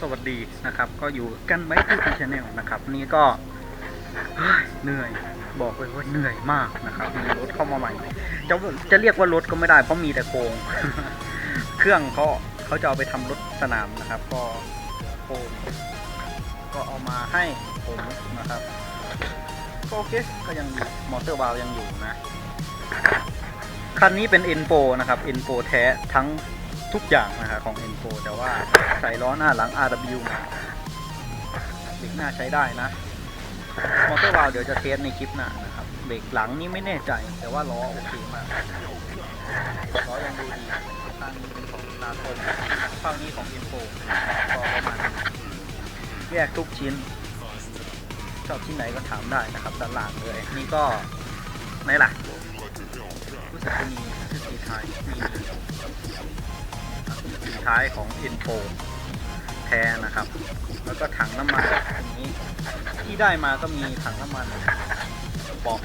สวัสดีนะครับ ก็อยู่กันไว้ที่พีชแนลนะครับ นี่ก็เหนื่อยบอกเลยว่าเหนื่อยมากนะครับมีรถเข้ามาใหม่จะจะเรียกว่ารถก็ไม่ได้เพราะมีแต่โครงเครื่องเขาเขาจะเอาไปทำรถสนามนะครับ ก็โครงก็เอามาให้ผมนะครับก็โอเคก็ยังมอเตอร์วาลยังอยู่นะ คันนี้เป็น N4 นะครับ N4 แท้ทั้ง ทุกอย่างนะครับของ N4 แต่ว่าใส่ล้อหน้าหลัง RW มาเบรกหน้าใช้ได้นะมอเตอร์วาลเดี๋ยวจะเทสในคลิปหน้านะครับเบรกหลังนี่ไม่แน่ใจ แต่ว่าล้อโอเคมากล้อยังดูดีข้างนี้เป็นของลาโตมฝั่งนี้ของ N4 ก็ประมาณแยกทุกชิ้น ชอบชิ้นไหนก็ถามได้นะครับด้านล่างเลย นี่ก็ไหนล่ะรู้สึกจะมีชื่อสีท้ายมี ท้ายของ Info แท้นะครับ แล้วก็ถังน้ำมันอันนี้ที่ได้มาก็มีถังน้ำมันบอก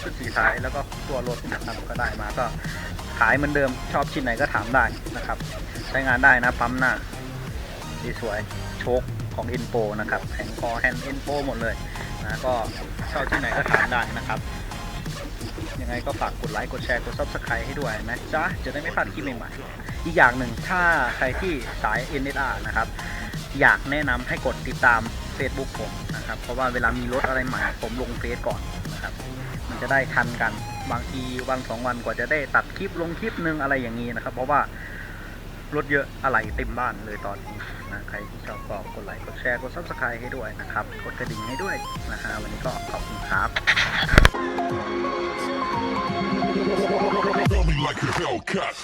ชุดสีท้ายแล้วก็ตัวรถนะครับก็ได้มาก็ขายเหมือนเดิมชอบชิ้นไหนก็ถามได้นะครับ ใช้งานได้นะปั๊มหน้าดีสวยโชคของ Info นะครับแผงคอแฮนด์ Info หมดเลยนะก็ชอบที่ไหนก็ถามได้นะครับยังไงก็ฝากกดไลค์ กดแชร์ กด subscribe ให้ด้วยนะจ๊ะ จะได้ไม่พลาดคลิปใหม่ๆ อีกอย่างหนึ่งถ้าใครที่สาย NSR นะครับ อยากแนะนำให้กดติดตาม Facebook ผมนะครับ เพราะว่าเวลามีรถอะไรใหม่ผมลงเฟซก่อนนะครับ มันจะได้ทันกันบางทีวันสองวันกว่าจะได้ตัดคลิปลงคลิปนึงอะไรอย่างนี้นะครับ เพราะว่ารถเยอะอะไรเต็มบ้านเลยตอนนี้นะใครที่ชอบก็กดไลค์กดแชร์กด subscribe ให้ด้วยนะครับกดกระดิ่งให้ด้วยนะฮะวันนี้ก็ขอบคุณครับ Tell me like a Hellcat.